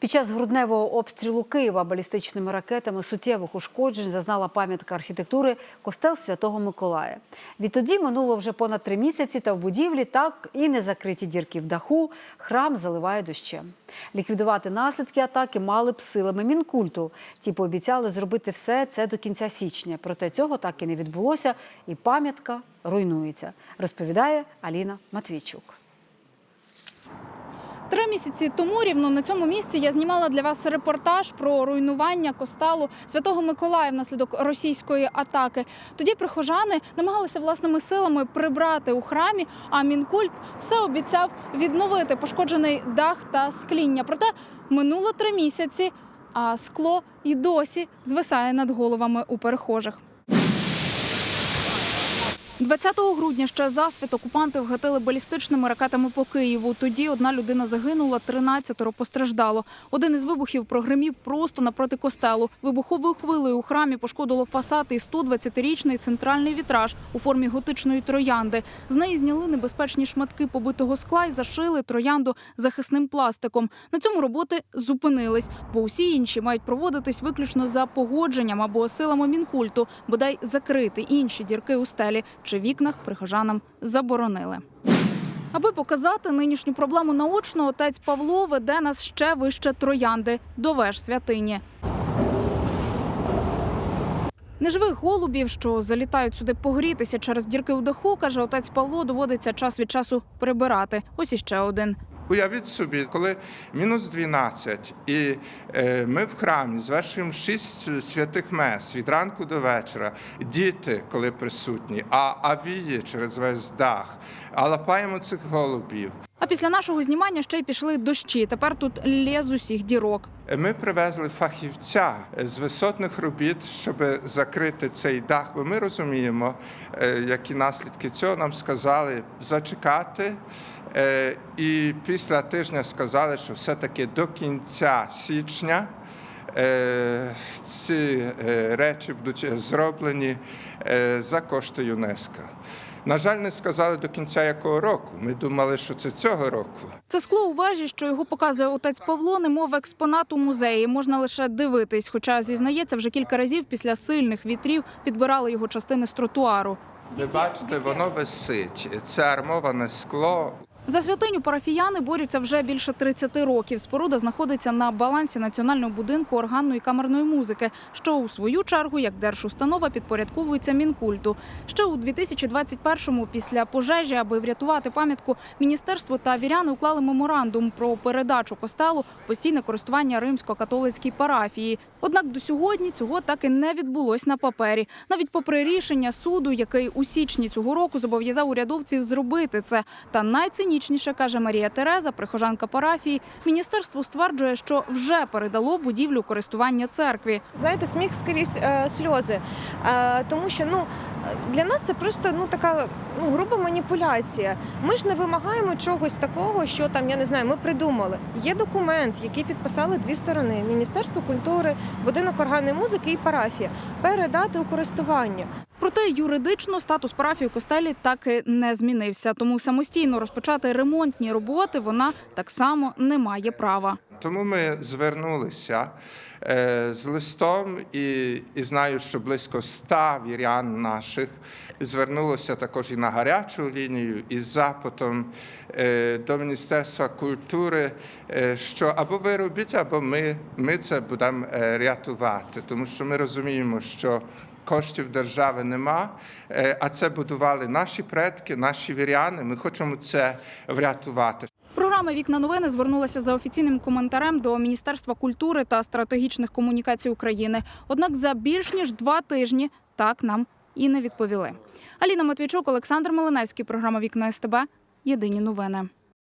Під час грудневого обстрілу Києва балістичними ракетами суттєвих ушкоджень зазнала пам'ятка архітектури костел Святого Миколая. Відтоді минуло вже понад три місяці, та в будівлі так і не закриті дірки в даху. Храм заливає дощем. Ліквідувати наслідки атаки мали б силами мінкульту. Ті пообіцяли зробити все це до кінця січня. Проте цього так і не відбулося, і пам'ятка руйнується. Розповідає Аліна Матвійчук. Три місяці тому рівно на цьому місці я знімала для вас репортаж про руйнування костелу Святого Миколая внаслідок російської атаки. Тоді прихожани намагалися власними силами прибрати у храмі, а мінкульт все обіцяв відновити пошкоджений дах та скління. Проте минуло три місяці, а скло і досі звисає над головами у перехожих. 20 грудня ще засвіт окупанти вгатили балістичними ракетами по Києву. Тоді одна людина загинула, 13 постраждало. Один із вибухів прогримів просто напроти костелу. Вибуховою хвилею у храмі пошкодило фасад і 120-річний центральний вітраж у формі готичної троянди. З неї зняли небезпечні шматки побитого скла і зашили троянду захисним пластиком. На цьому роботи зупинились, бо усі інші мають проводитись виключно за погодженням або силами мінкульту, бодай закрити інші дірки у стелі чи вікнах прихожанам заборонили. Аби показати нинішню проблему наочно, отець Павло веде нас ще вище троянди до веж святині. Неживих голубів, що залітають сюди погрітися через дірки у даху, каже отець Павло, доводиться час від часу прибирати. Ось іще один. Уявіть собі, коли мінус 12, і е, ми в храмі звершуємо шість святих мес від ранку до вечора, діти, коли присутні, а авії через весь дах, а лапаємо цих голубів. А після нашого знімання ще й пішли дощі. Тепер тут лє усіх дірок. Ми привезли фахівця з висотних робіт, щоб закрити цей дах, бо ми розуміємо, е, які наслідки цього нам сказали зачекати. Е, І після тижня сказали, що все-таки до кінця січня е, ці е, речі будуть зроблені е, за кошти ЮНЕСКО. На жаль, не сказали до кінця якого року. Ми думали, що це цього року. Це скло у вежі, що його показує отець Павло, немов експонат у музеї. Можна лише дивитись. Хоча зізнається, вже кілька разів після сильних вітрів підбирали його частини з тротуару. Ви бачите, воно висить. Це армоване скло. За святиню парафіяни борються вже більше 30 років. Споруда знаходиться на балансі національного будинку органної камерної музики, що у свою чергу, як держустанова, підпорядковується мінкульту. Ще у 2021-му, після пожежі, аби врятувати пам'ятку, міністерство та віряни уклали меморандум про передачу костелу постійне користування римсько-католицькій парафії. Однак до сьогодні цього так і не відбулось на папері. Навіть попри рішення суду, який у січні цього року зобов'язав урядовців зробити це. Та найцинічніше каже Марія Тереза, прихожанка парафії. Міністерство стверджує, що вже передало будівлю користування церкві. Знаєте, сміх скрізь е, сльози. Е, тому що ну, для нас це просто ну, така ну, груба маніпуляція. Ми ж не вимагаємо чогось такого, що там, я не знаю, ми придумали. Є документ, який підписали дві сторони: Міністерство культури, будинок органної музики і парафія. Передати у користування. Проте юридично статус парафії костелі так і не змінився. Тому самостійно розпочати ремонтні роботи вона так само не має права. Тому ми звернулися е, з листом і, і знаю, що близько ста вірян наших звернулося також і на гарячу лінію із запитом е, до Міністерства культури, е, що або ви робіть, або ми, ми це будемо рятувати, тому що ми розуміємо, що Коштів держави нема, е, а це будували наші предки, наші віряни. Ми хочемо це врятувати. Програма Вікна новини звернулася за офіційним коментарем до Міністерства культури та стратегічних комунікацій України. Однак за більш ніж два тижні так нам і не відповіли. Аліна Матвійчук, Олександр Малиневський. Програма Вікна СТБ. Єдині новини.